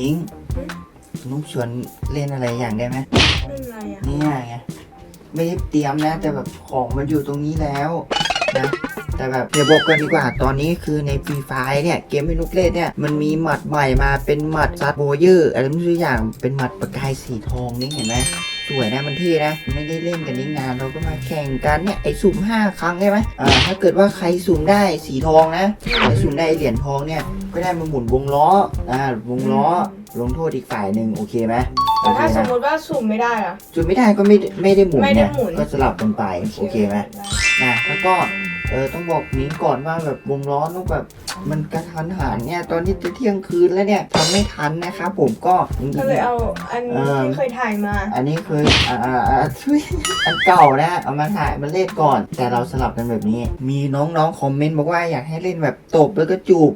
นิ้งนุ๊กชวนเล่นอะไรอย่างได้ไหมเรื่องอะไรอะเนี่ยไงไม่ได้เตรียมนะ แต่แบบของมันอยู่ตรงนี้แล้วนะแต่แบบเดี๋ยวบอกกันดีกว่าตอนนี้คือในฟรีไฟเนี่ยเกมไม่นุกเล่นเนี่ยมันมีหมัดใหม่มาเป็นหมัดซัดโบเยอร์อะไรไม่รู้อย่างเป็นหมัดประกายสีทองนี่เห็นไหม สวยนะมันเท่นะ ไม่ได้เล่นกันนี่งานเราก็มาแข่งกันเนี่ยไอ้สุ่ม5ครั้งใช่ไหมอ่าถ้าเกิดว่าใครสุ่มได้สีทองนะใครสุ่มได้เหรียญทองเนี่ยก็ได้มาหมุนวงล้ออ่าวงล้อลงโทษอีกฝ่ายหนึ่งโอเคไหมแต่ถ้าโอเคสมนะมติว่าสุ่มไม่ได้ล่ะ จุดไม่ได้ก็ไม่ได้ไม่ได้หมุนไม่ได้เนี่ยหมุน ก็สลับกันไปโอเคไหมนะแล้วก็ เออต้องบอกนิ้งก่อนว่าแบบวงล้อต้องแบบมันกระทันหันเนี่ยตอนนี้จะเที่ยงคืนแล้วเนี่ยทำไม่ทันนะครับผมก็จริงก็เลยเอาอันที่เคยถ่ายมาๆอันนี้เคยอ่าอ่าอ่าทุยอันเก่านะเอามาถ่ายมาเล่นก่อน แต่เราสลับกันแบบนี้ มีน้องๆคอมเมนต์บอกว่าอยากให้เล่นแบบตบแล้วก็จูบ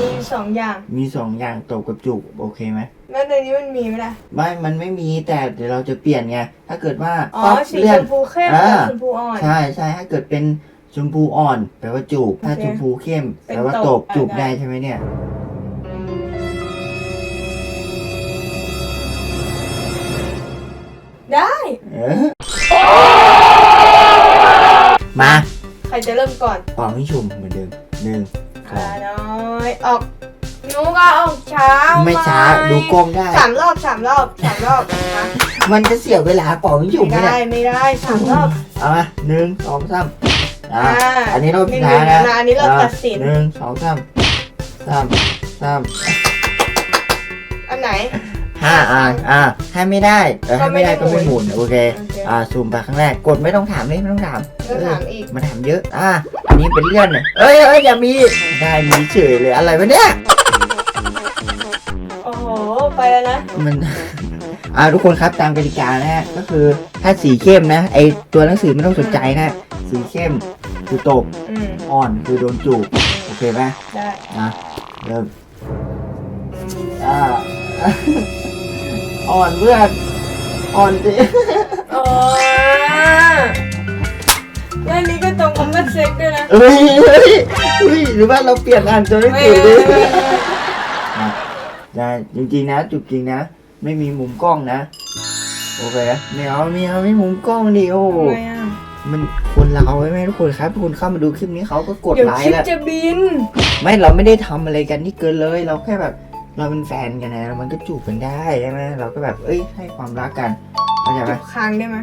มีสองอย่างมีสองอย่างตบกับจูบโอเคไหมแล้วในนี้มันมีไหมล่ะไม่ มันไม่มีแต่เดี๋ยวเราจะเปลี่ยนไงถ้าเกิดว่าอ๋อปั๊บสีเลื่ชอนมพูเข้มอ่ากับชมพูอ่อนใช่ใช่ถ้าเกิดเป็น ชมพูอ่อน แปลว่าจูบ ถ้าโอเคชมพูเข้มเป็นแปลว่าตตบบอะจูบได้ได้ ใช่ไหมเนี่ย ได้ เออมาใครจะเริ่มก่อนเป่าให้ชุ่มเหมือนเดิมหนึ่งสออ่างน้อยออกหนูก็ออกช้าไม่ช้าหดูกล้องได้ สามรอบสามรอบสามรอบนะมันจะเสียเวลาเป่าให้ชุ่มไม่ไหมได้เนี่ยไม่ได้สามรอบเอามาหนึ่งสองสาม อ่าอ่าอันนี้เราไม่พิมีจารณานะอันนี้เราตัดสินหนึ่งสองสามสามสามอันไหนห้าอ่าอ่าถ้าไม่ได้เออถ้าไม่ได้ก็ก็ไม่ไม่หหมุมุนนโอเคโอเคอ่าซูมไปครั้งแรกกดไม่ต้องถามเลยไม่ต้องถามก็ถามอีกมาถามเยอะอ่าอันนี้เป็นเลื่อนเลยเอ้ยเอ้ยอย่ามีได้มีเฉยเลยอะไรวะเนี่ยโอ้โหไปแล้วนะมันอ่าทุกคนครับตามกติกานะฮะก็คือถ้าสีเข้มนะไอตัวหนังสือไม่ต้องสนใจนะสีเข้ม คือตกอืมอ่อนคือโดนจูบโอเคไหมได้นะเริ่มอ่า อ่อนเพื่อนอ่อนสิโอ้แล้วอันนี้ก็ตรงคำว่าเซ็กด้วยนะเฮ้ยเฮ้ยเฮ้ยหรือว่าเราเปลี่ยนอ่านตัวหนังไม่สือไม่ดิไม่ไม่ได้จริงๆนะจุดจริงนะ ไม่มีมุมกล้องนะ โอเคไม่เอาไม่เอาไม่มุมกล้องดิโอ้โหทำไมอะ มันคนเราใช่ไหมทุกคนครับทุกคนเข้ามาดูคลิปนี้เขาก็กดเดี๋ยวไลคลิค์ปแล้ว จะบิน ไม่เราไม่ได้ทำอะไรกันนี่เกินเลย เราแค่แบบเราเป็นแฟนกันนะมันก็จูบกันได้ใช่ไหมเราก็แบบเอ้ยให้ความรักกันเข้าใจไหมจุบคางได้ไหม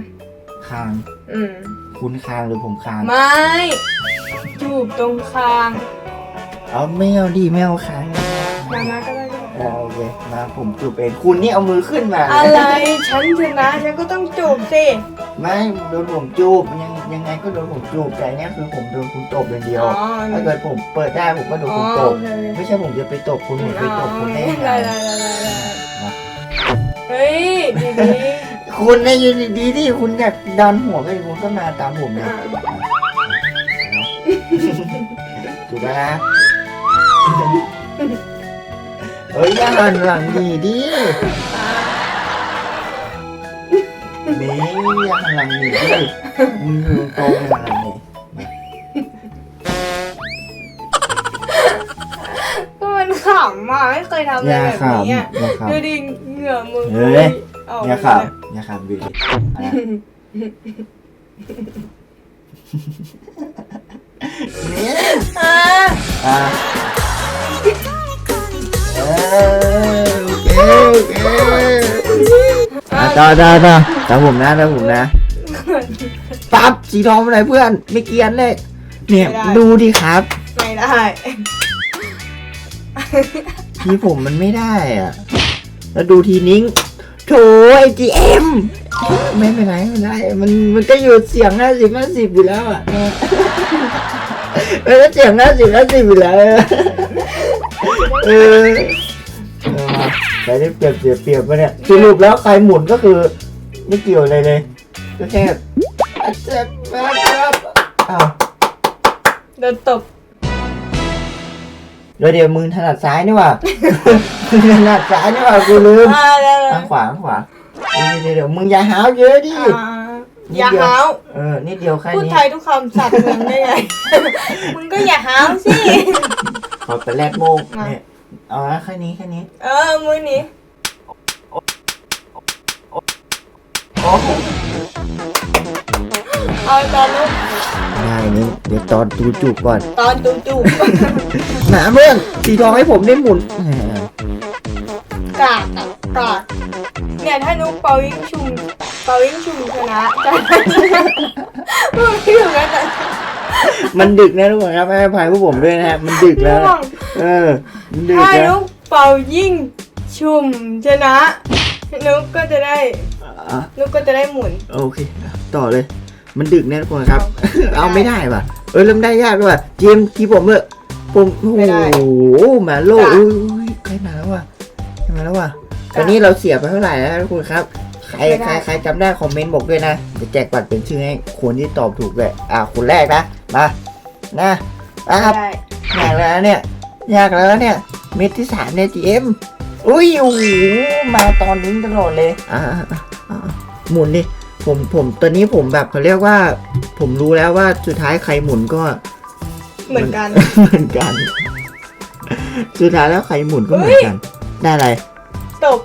คางอืม คุณคางหรือผมคางไม่ จูบตรงคางเอาไม่เอาดีไม่เอาคางมามาก็ได้ก็ได้เออโอเคมาผมจูบเองคุณนี่เอามือขึ้นมาอะไร ฉันชนะ ฉันก็ต้องจูบสิไม่โดนผมจูบยัง ยังไงก็โดนผมจูบแต่อันเนี้ยคือผมโดนคุณตบอย่างเดียว อ๋อถ้าเกิดผมเปิดได้ผมก็โดนอ๋อคุณตโอบเคไม่ใช่ผมจะไปตบคุณผมไปตบคุณได้ยังไงได้ได้ได้ได้ได้นะเฮ้ยดีดีคุณเนี่ยยืนดีๆที่คุณอยากดันหัวไปคุณก็มาตามผมเนี่ยอะถูกแล้วนะเฮ้ยอย่าหันหลังดีดิ เมย์อย่าหันหลังดีดิมึงอยู่ตรงๆหันหลังนี่ก็มันขำอะไม่เคยทำอะไรอย่าแบบขำนี้อะอย่าขำ ดูดิเหงื่อมือเฮ้ย ออกอย่าหมขับดอย่าขับบีเนี่ยอะอะเออโอเคโอเคอะต่อต่อต่อ ตามผมนะตามผมนะปั๊บสีทองไปไหนเพื่อน ไม่เกรียนเลย เนี่ยดูดิครับ ไม่ได้ ทีผมมันไม่ได้อะแล้วดูทีนิ้งโถไอจีเอ็มไม่เป็นไรไม่เป็นไรมันมันก็อยู่เสียงห้าสิบห้าสิบอยู่แล้วอะเออเสียงห้าสิบห้าสิบอยู่แล้วเออเออใครได้เปรียบเสียเปรียบมาเนี่ยสรุปแล้วใครหมุนก็คือ ไม่เกี่ยวอะไรเลยก็แค่อัดเจ็บมากครับอ้าวโดนตบเดี๋ยวเดี๋ยวมือถนัดซ้ายนี่หว่า มือถนัดซ้ายนี่หว่ากูลืมอ่าได้เลยทางขวาทางขวาเดี๋ยวเดี๋ยวเดี๋ยวมึงอย่าหาวเยอะดิอ่าอย่าหาวเออนิดเดียวแค่พูดนี้ไทยทุกคำสัตว์เหมือนได้ไง มึงก็อย่าหาวสิ ขอแต่แรกโมงมาเนี่ยเอาละแค่นี้แค่นี้ เออมือนี้ เอาตอนนุ๊กได้นี่เดี๋ยวตอนตูจูบก่อน ตอนตูจูบหนาเพื่อนสีทองให้ผมได้หมุนแหมกากอะกากเนี่ยถ้านุ๊กเปาวิ่งชุมเปาวิ่งชุมชนะจะมันไม่ถึงนั้นแต่มันดึกนะทุกคนครับให้อภัยพวกผมด้วยนะฮะมันดึกแล้วง่วนะงเออมันดึกถ้าแล้ว นุ๊กเป่ายิ่งชุมชนะ นุ๊กก็จะได้อะนุ๊กก็จะได้หมุน โอเคต่อเลย มันดึกนะทุกคนครับ เอาเอาไม่ได้ว่ะ เออเริ่มได้ยากด้วยว่ะเจมส์ที่ผมเออผมโอ้ไม่ได้โหมาโลจ้ะ อุ้ยใกล้มาแล้วว่ะใกล้มาแล้วว่ะจ้ะตอนนี้เราเสียไปเท่าไหร่แล้วทุกคนครับ ใครไม่ได้ใครใครจำได้คอมเมนต์บอกด้วยนะจะแจกบัตรเป็นชื่อให้คนที่ตอบถูกเลยอะคนแรกนะมานะอะไม่ได้ ยากแล้วเนี่ย ยากแล้วเนี่ย เม็ดที่สามเนี่ยจีเอ็ม อุ้ยโอ้โหมาตอนนี้ตลอดเลยอ่าอ่าอ่าอ่าหมุนดิผมผมตอนนี้ผมแบบเขาเรียกว่า ผมรู้แล้วว่าสุดท้ายใครหมุนก็เหมือนกัน เหมือนกัน สุดท้ายแล้วใครหมุนก็เหมือนกัน ได้อะไรตบ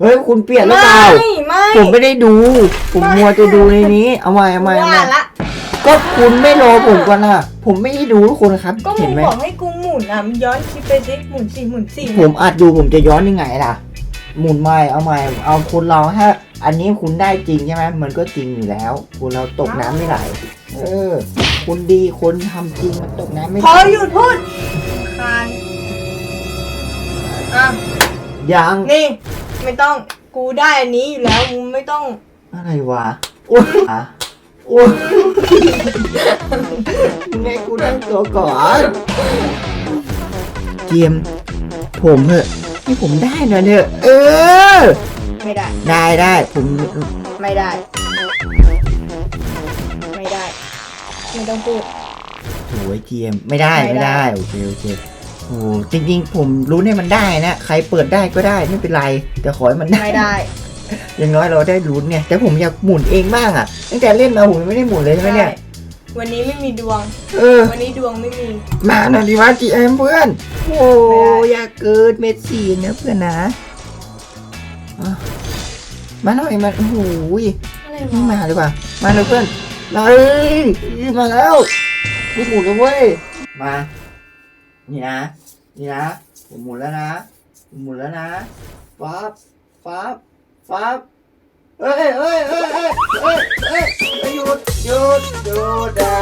เฮ้ยคุณเปลี่ยนหรือเปล่าไม่ไม่ผมไม่ได้ดู ผมมัวจะดูในนี้ เอาใหม่เอาใหม่เอาใหม่ว่าละ ก็คุณไม่รอผมก่อนนะผมไม่ได้ดูทุกคนครับ ก็มึเห็งนไหม บอกให้กูหมุนอะมึงย้อนคลิปไปสิหมุนสี่หมุนสี่ผมอัดดูผมจะย้อนยังไงล่ะ หมุนใหม่เอาใหม่เอาคุณลองถ้า อันนี้คุณได้จริงใช่ไหมมันก็จริงอยู่แล้ว คุณเราตกน้ำไม่ไหล เออ คุณดีคนทำจริงมันตกน้ำไม่ไหพลอหยุดพูดคานอะยัง นี่ ไม่ต้องกูได้อันนี้อยู่แล้วมึงไม่ต้องอะไรวะอ้วนอะ อ้วนไงกูตั้งตัวก่อน เกียมผมเหอะให้ผมได้หน่อยเถอะ เออ ไม่ได้ ได้ได้ผมไม่ได้ ไม่ได้ ไม่ต้องพูด โอ้ยเกียมไม่ได้ไม่ไม่ได้ได้ โอเคโอเคโอ้จริงๆ ผมรู้เนี่ยมันได้นะ ใครเปิดได้ก็ได้ไม่เป็นไร แต่ขอให้มันได้ ไม่ได้ อย่างน้อยเราได้ลุ้นเนี่ย แต่ผมอยากหมุนเองบ้างอะตั้งแต่เล่นมาผมยังไม่ได้หมุนเลยใช่ไหมเนี่ย วันนี้ไม่มีดวง เออ วันนี้ดวงไม่มี มาหน่อยดิวะจีเอ็มเพื่อน โอ้ไม่ได้อยากเกิดเมสซี่นะเพื่อนนะอะมาหน่อยมาโอ้โหยอะไรไม่วะมาเลยว่ะมาเลยเพื่อนมาเลยมาแล้วกูหมุนแล้วเว้ย มา นี่นะ นี่นะ ผมหมุนแล้วนะผมหมุนแล้วนะฟับฟับ ฟับเอ้ยเอ้ยเอ้ยเอ้ยเอ้ยเอ้ยเอ้ยหยุดหยุดหยุดอะ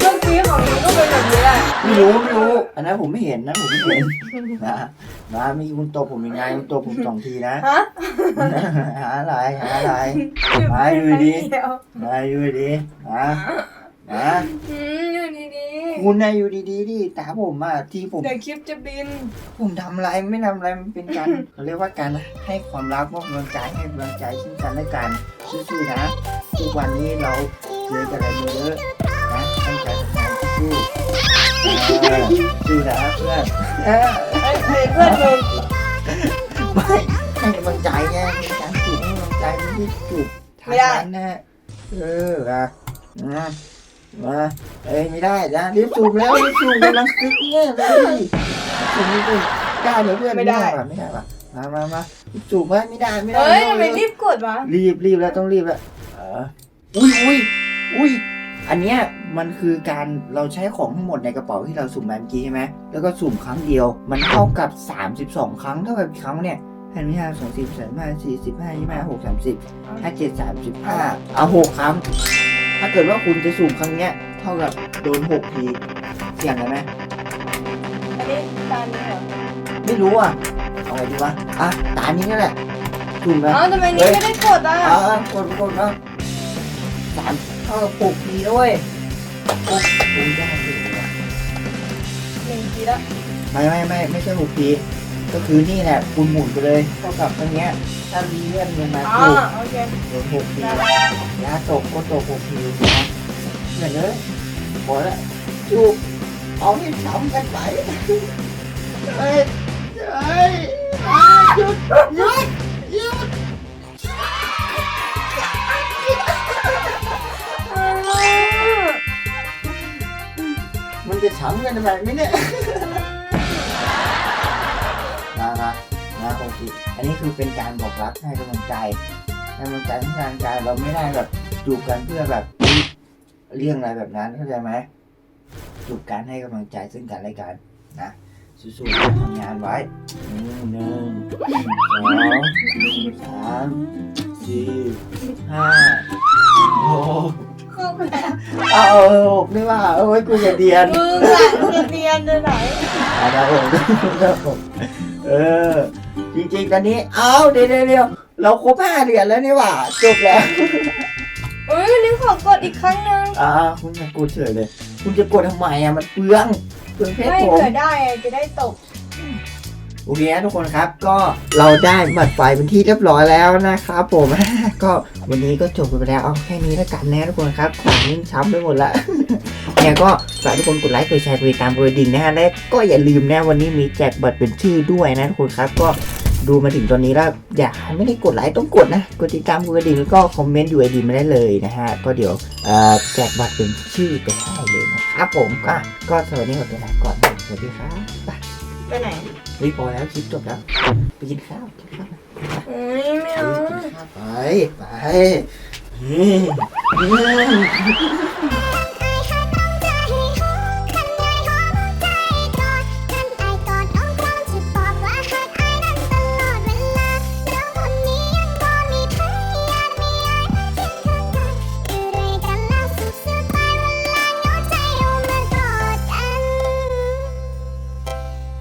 เมื่อกี้ของมึงก็เป็นแบบนี้แหละไม่รู้ไม่รู้ อันนั้นผมไม่เห็นนะผมไม่เห็นนะนะมีคุณตบผมยังไงคุณตบผมสองทีนะฮะหาอะไรหาอะไรมาดูดีเดี๋ยวมาดูดีนะ นะอืมอยู่ดีคุณนายอยู่ดีๆดิตาผมอะที่ผม ๆเดี๋ยวคลิปจะบิน ผมทำอะไรไม่ทำอะไรมันเป็นการ เขาเรียกว่าการให้ความรักมอบกำลังใจให้กำลังใจซึ่งกันและกันสู้ๆนะทุกวันนี้เราเจอกันอะไรมาเยอะนะตั้งใจทำงานสู้ๆเออสู้นะเพื่อนเออเอ้ยเพื่อนเพื่อนมึงไม่ให้กำลังใจไงมีการจูบให้กำลังใจไม่ได้จูบทางนั้นนะเอออะมา มาเอ้ยไม่ได้นะรีบจูบแล้วรีบจูบกำลังคึกเนี่ยเลยจูบไม่ได้ได้เหรอเพื่อนว่ะไม่ได้ว่ะมามามาจูบไว้ไม่ได้ไม่ได้เอ้ยไม่ทำไมได้รีบกดวะรีบรีบแล้วต้องรีบแล้วเอออุ้ยอุ้ยอุ้ยอันเนี้ยมันคือการเราใช้ของทั้งหมดในกระเป๋าที่เราสุ่มมาเมื่อกี้ใช่ไหมแล้วก็สุ่มครั้งเดียว มันเท่ากับ 32 ครั้งเท่ากับกี่ครั้งเนี่ยห้าห้าสองสิบสามห้าสี่สิบห้ายี่ห้าหกสามสิบห้าเจ็ดสามสิบห้าเอาหกครั้ง ถ้าเกิดว่าคุณจะสุ่มครั้งเนี้ย เท่ากับโดนหกทีเสี่ยงกันไหมอันนี้ตามนี้เหรอไม่รู้อะเอาไงดีวะอะตานี้นี่แหละสุ่มนะเอ้าทำไมนี้ไม่ได้กดอะอ่ากดกดนะสามเท่ากับหกทีด้วยหกคุณจะทำถึงวะหนึ่งทีละไม่ไม่ไม่ไม่ใช่หกที ก็คือนี่แหละคุณหมุนไปเลยเท่ากับตรงเนี้ยถ้ามีเลื่อนลงมาอ๋อถูกโอเคโดนหกทียาตกก็ตกหกทีนะเหมือนเลยพอแล้วจูบเอาให้ช้ำกันไปเฮ้ยเฮ้ยหยุดหยุดหยุดมันจะช้ำกันทำไมไหมเนี่ย นะนะนะโอเคอันนี้คือเป็นการบอกรักให้กำลังใจให้กำลังใจที่ทางการเราไม่ได้แบบจูบกันเพื่อแบบเรื่องอะไรแบบนั้นเข้าใจไหมจูบกันให้กำลังใจซึ่งกันและกันนะสู้ๆทำงานไว้หนึ่งหนึ่งสองสามสี่ห้าหกครบแล้วเอาหกนี่ว่าเอาไว้กูจะเดียนมึงอะจะเรียนจะไหนอะดาวหกดาวหกเออ จริงๆตอนนี้ เอาเดี๋ยวเดี๋ยวเดี๋ยวเราครบห้าเหรียญแล้วนี่หว่า จบแล้ว เอ้ยวันนี้ขอกดอีกครั้งหนึงอ่าคุณจะกดเฉยเลย คุณจะกดทำไมอะมันเปลืองเปลืองเพชรไม่ผม เผื่อได้อะจะได้ตก โอเคนะทุกคนครับก็เราได้บัตรไฟเป็นที่เรียบร้อยแล้วนะครับผม ก็วันนี้ก็จบไปแล้วเอาแค่นี้แล้วกันนะทุกคนครับสามนิ่งช้ำไปหมดละ เนี่ยก็ฝากทุกคนกดไลค์กดแชร์กดติดตามกดกระดิ่งนะฮะและก็อย่าลืมนะวันนี้มีแจกบัตรเป็นชื่อด้วยนะทุกคนครับ ก็ ดูมาถึงตอนนี้แล้วอยากไม่ได้กดไลค์ต้องกดนะ กดติดตามกดกระดิ่งแล้วก็คอมเมนต์อยู่ไอดีมาได้เลยนะฮะ ก็เดี๋ยวเอ่อแจกบัตรเป็นชื่อไปให้เลยนะครับผมก็ก็สวัสดีขอตัวลาก่อนนะสวัสดีครับไปไปไหนเฮ้ยพอแล้วคลิปจบแล้วไปกินข้าวกินข้าวเอ้ยไม่เอาไปไปอืมอืม